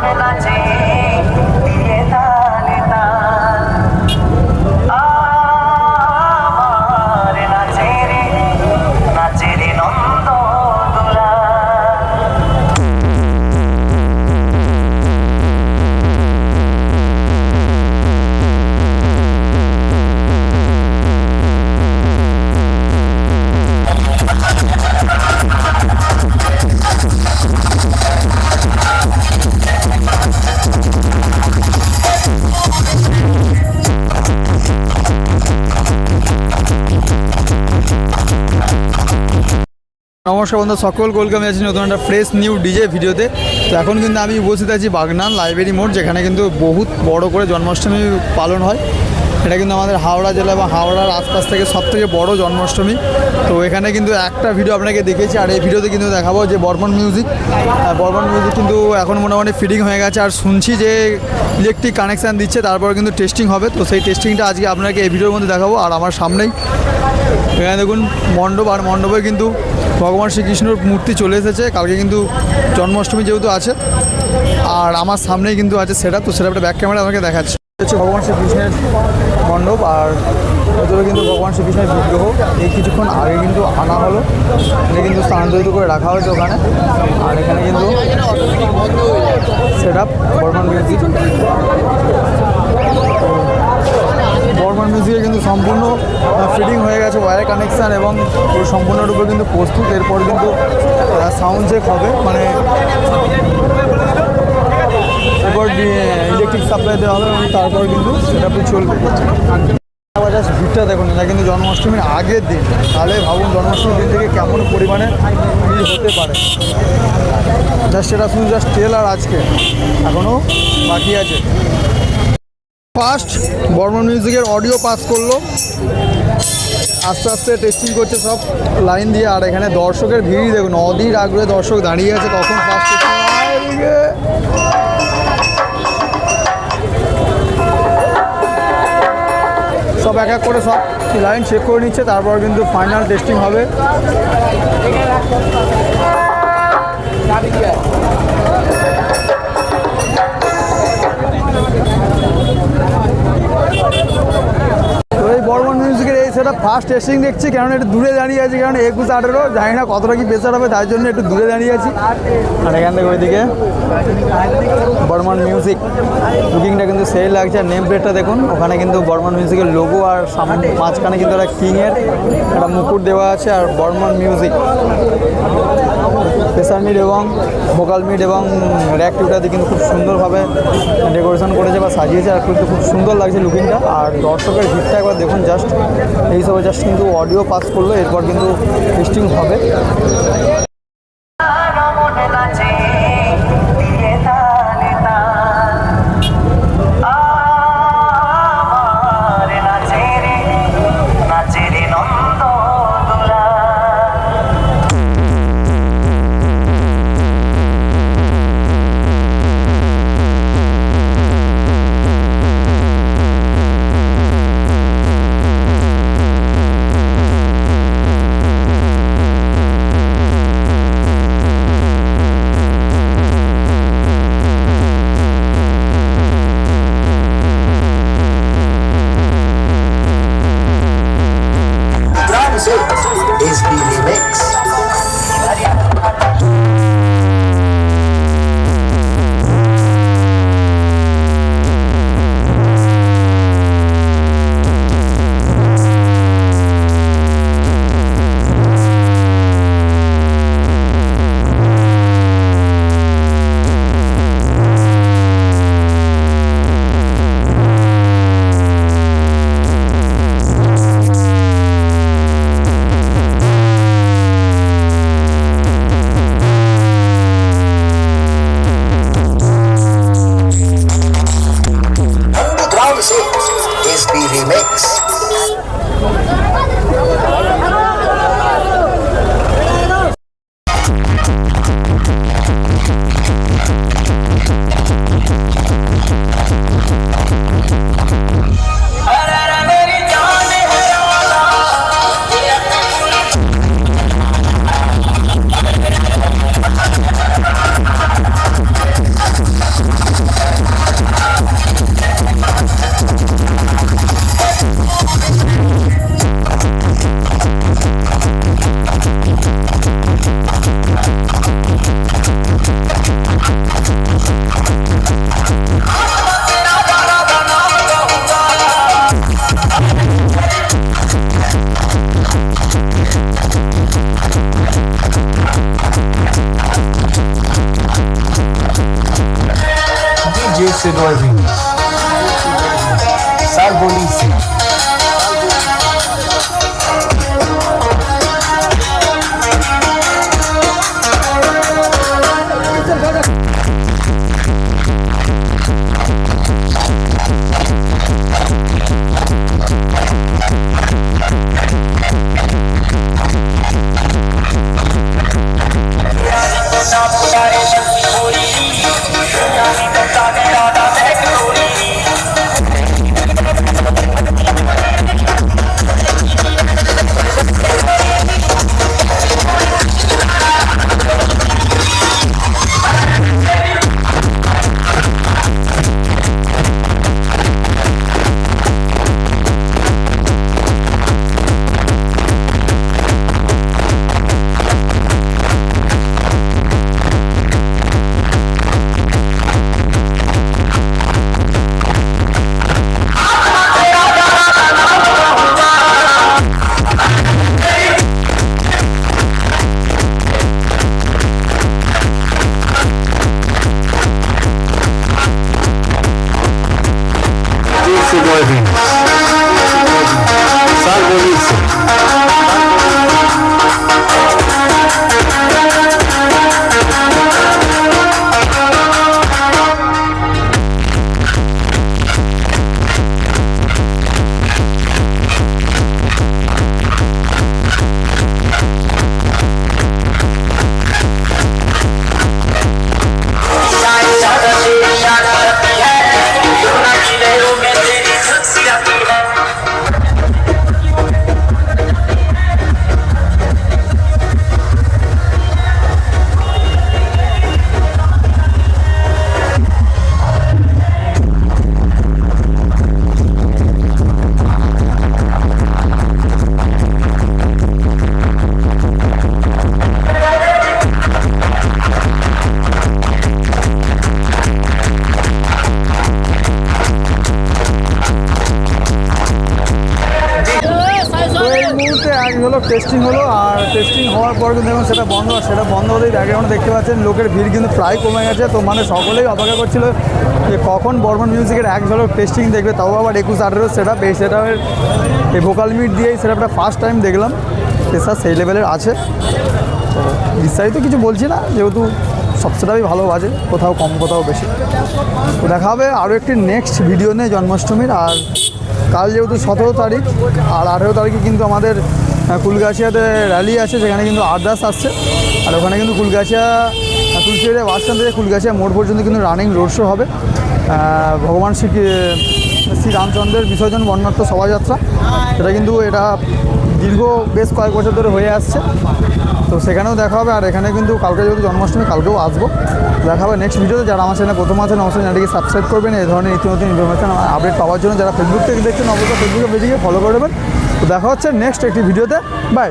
মনে নাচে নমস্কার বন্ধু, সকল কলকামে আছি নতুন একটা ফ্রেশ নিউ ডিজে ভিডিওতে। তো এখন কিন্তু আমি উপস্থিত আছি বাগনান লাইব্রেরি মোড়, যেখানে কিন্তু বহুত বড় করে জন্মাষ্টমী পালন হয়। এটা কিন্তু আমাদের হাওড়া জেলা বা হাওড়ার আশপাশ থেকে সব থেকে বড় জন্মাষ্টমী। তো এখানে কিন্তু একটা ভিডিও আপনাকে দেখেছি, আর এই ভিডিওতে কিন্তু দেখাবো যে বর্মন মিউজিক আর বর্মন মিউজিক কিন্তু এখন মোটামুটি ফিটিং হয়ে গেছে, আর শুনছি যে ইলেকট্রিক কানেকশান দিচ্ছে, তারপর কিন্তু টেস্টিং হবে। তো সেই টেস্টিংটা আজকে আপনাকে এই ভিডিওর মধ্যে দেখাবো, আর আমার সামনেই। এখানে দেখুন মণ্ডপ, আর মণ্ডপে কিন্তু ভগবান শ্রীকৃষ্ণর মূর্তি চলে এসেছে। কালকে কিন্তু জন্মাষ্টমী যেহেতু আছে, আর আমার সামনেই কিন্তু আছে সেটা তো সেটা একটা ব্যাক ক্যামেরা আমাকে দেখাচ্ছে। হচ্ছে ভগবান শ্রীকৃষ্ণের মণ্ডপ, আর ভেতরে কিন্তু ভগবান শ্রীকৃষ্ণের বিগ্রহ। এই কিছুক্ষণ আগে কিন্তু আনা হলো, এটা কিন্তু স্থানান্তরিত করে রাখা হয়েছে ওখানে। আর এখানে কিন্তু সেট আপ বর্মান বর্মান মিউজিকে কিন্তু সম্পূর্ণ ফিটিং হয়ে গেছে ওয়্যার কানেকশান এবং পুরো সম্পূর্ণরূপে কিন্তু প্রস্তুত। এরপর কিন্তু সাউন্ড চেক হবে মানে এরপর ইলেকট্রিক সাপ্লাই দেওয়া হবে এবং তারপর কিন্তু সেটা আপনি চলবে। ভিড়টা দেখুন, এটা কিন্তু জন্মাষ্টমীর আগের দিন। তাহলে ভাবুন, জন্মাষ্টমীর দিন থেকে কেমন পরিমাণে ভিড় হতে পারে। জাস্ট সেটা শুধু জাস্ট তেল আর আজকে। এখনও বাকি আছে। ফার্স্ট বর্মন মিউজিকের অডিও পাস করল। আস্তে আস্তে টেস্টিং করছে সব লাইন দিয়ে। আর এখানে দর্শকের ভিড়, দেখুন অধীর আগ্রহে দর্শক দাঁড়িয়ে আছে কখন ফার্স্ট সব এক এক করে সব লাইন চেক করে নিচ্ছে, তারপর কিন্তু ফাইনাল টেস্টিং হবে। মিউজিকের ফার্স্ট টেস্টিং দেখছি কারণ একটু দূরে দাঁড়িয়ে আছি কারণ একুশ, আঠেরো, জানি না কতটা কি প্রেসার হবে, তার জন্য একটু দূরে দাঁড়িয়ে আছি। আর এখান থেকে ওইদিকে বর্মন মিউজিক বুকিংটা কিন্তু সেই লাগছে, আর নেম প্লেটটা দেখুন, ওখানে কিন্তু বর্মন মিউজিকের লোগো আর সামনে মাঝখানে কিন্তু একটা কিংয়ের একটা মুকুট দেওয়া আছে, আর বর্মন মিউজিক প্রেসার মিট এবং ভোকাল মিট এবং র্যাক টুটাতে কিন্তু খুব সুন্দরভাবে ডেকোরেশন করেছে বা সাজিয়েছে, আর কিন্তু খুব সুন্দর লাগছে লুকিংটা। আর দর্শকের ভিড়টা একবার দেখুন জাস্ট এইসবে জাস্ট কিন্তু অডিও পাস করল, এরপর কিন্তু টেস্টিং হবে। is believed. Diabólica. টেস্টিং হলো আর টেস্টিং হওয়ার পর কিন্তু দেখুন সেটা বন্ধ, আর সেটা বন্ধ হলেই ব্যাকগ্রাউন্ডে দেখতে পাচ্ছেন, লোকের ভিড় কিন্তু প্রায় কমে গেছে। তো মানে সকলেই অপেক্ষা করছিল যে কখন বর্মন মিউজিকের এক ঝলক টেস্টিং দেখবে, তাও আবার একুশ আঠেরো সেট এই সেট এই ভোকাল মিট দিয়েই সেট আপটা ফার্স্ট টাইম দেখলাম। পেশা সেই লেভেলের আছে। তো বিস্তারিত কিছু বলছি না, যেহেতু সব সেটাই ভালো বাজে, কোথাও কম, কোথাও বেশি। তো দেখা হবে আরও একটি নেক্সট ভিডিও নিয়ে জন্মাষ্টমীর, আর কাল যেহেতু সতেরো তারিখ, আর আঠেরো তারিখে কিন্তু আমাদের কুলগাছিয়াতে র্যালি আছে, সেখানে কিন্তু আরদাস আসছে। আর ওখানে কিন্তু কুলগাছিয়া তুলসিয়া বাস স্ট্যান্ড থেকে কুলগাছিয়া মোড় পর্যন্ত কিন্তু রানিং রোড শো হবে। ভগবান শ্রী, শ্রীরামচন্দ্রের বিসর্জন বর্ণাঢ্য শোভাযাত্রা। সেটা কিন্তু এটা দীর্ঘ বেশ কয়েক বছর ধরে হয়ে আসছে। তো সেখানেও দেখা হবে, আর এখানে কিন্তু কালকে যেহেতু জন্মাষ্টমী, কালকেও আসব। দেখা হবে নেক্সট ভিডিওতে যারা আমার চ্যানেলে প্রথম আছেন, অবশ্যই চ্যানেলটিকে সাবস্ক্রাইব করবেন। এই ধরনের নিত্য নতুন ইনফরমেশন আপডেট পাওয়ার জন্য যারা ফেসবুক থেকে দেখছেন, অবশ্যই ফেসবুকে পেজে ফলো করে দেবেন। তো দেখা হচ্ছে নেক্সট একটি ভিডিওতে। বাই